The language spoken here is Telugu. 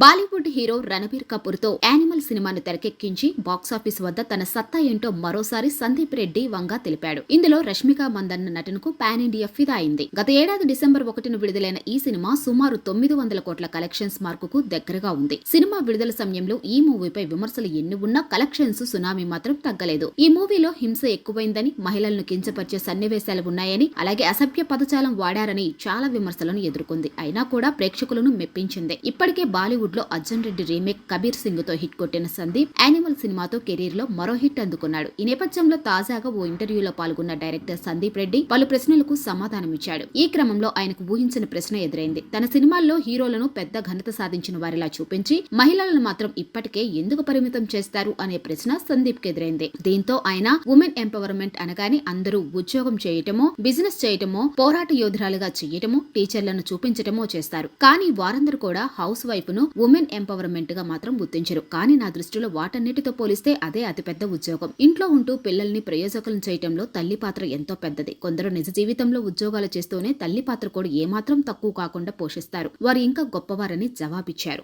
బాలీవుడ్ హీరో రణబీర్ కపూర్తో యానిమల్ సినిమాను తెరకెక్కించి బాక్సాఫీస్ వద్ద తన సత్తా ఏంటో మరోసారి సందీప్ రెడ్డి వంగా తెలిపాడు. ఇందులో రష్మిక మందన్న నటనకు పాన్ ఇండియా ఫిదా అయింది. గత ఏడాది డిసెంబర్ ఒకటిన విడుదలైన ఈ సినిమా సుమారు తొమ్మిది వందల కోట్ల కలెక్షన్స్ మార్కుకు దగ్గరగా ఉంది. సినిమా విడుదల సమయంలో ఈ మూవీపై విమర్శలు ఎన్ని ఉన్నా కలెక్షన్స్ సునామీ మాత్రం తగ్గలేదు. ఈ మూవీలో హింస ఎక్కువైందని మహిళలను కించపరిచే సన్నివేశాలు ఉన్నాయని అలాగే అసభ్య పదజాలం వాడారని చాలా విమర్శలను ఎదుర్కొంది. అయినా కూడా ప్రేక్షకులను మెప్పించింది. ఇప్పటికే బాలీవుడ్ లో అర్జున్ రెడ్డి రీమేక్ కబీర్ సింగ్తో హిట్ కొట్టిన సందీప్ యానిమల్ సినిమాతో కెరీర్లో మరో హిట్ అందుకున్నాడు. ఈ నేపథ్యంలో తాజాగా ఓ ఇంటర్వ్యూలో పాల్గొన్న డైరెక్టర్ సందీప్ రెడ్డి పలు ప్రశ్నలకు సమాధానమిచ్చాడు. ఈ క్రమంలో ఆయనకు ఊహించిన ప్రశ్న ఎదురైంది. తన సినిమాల్లో హీరోలను పెద్ద ఘనత సాధించిన వారిలా చూపించి మహిళలను మాత్రం ఇప్పటికే ఎందుకు పరిమితం చేస్తారు అనే ప్రశ్న సందీప్కి ఎదురైంది. దీంతో ఆయన ఉమెన్ ఎంపవర్మెంట్ అనగానే అందరూ ఉద్యోగం చేయటమో బిజినెస్ చేయటమో పోరాట యోధురాలుగా చేయటమో టీచర్లను చూపించటమో చేస్తారు. కానీ వారందరూ కూడా హౌస్ వైఫ్ను ఉమెన్ ఎంపవర్మెంట్గా మాత్రం గుర్తించరు. కానీ నా దృష్టిలో వాటన్నిటితో పోలిస్తే అదే అతిపెద్ద ఉద్యోగం. ఇంట్లో ఉంటూ పిల్లల్ని ప్రయోజకులను చేయటంలో తల్లి పాత్ర ఎంతో పెద్దది. కొందరు నిజ జీవితంలో ఉద్యోగాలు చేస్తూనే తల్లి పాత్ర కూడా ఏమాత్రం తక్కువ కాకుండా పోషిస్తారు. వారు ఇంకా గొప్పవారని జవాబిచ్చారు.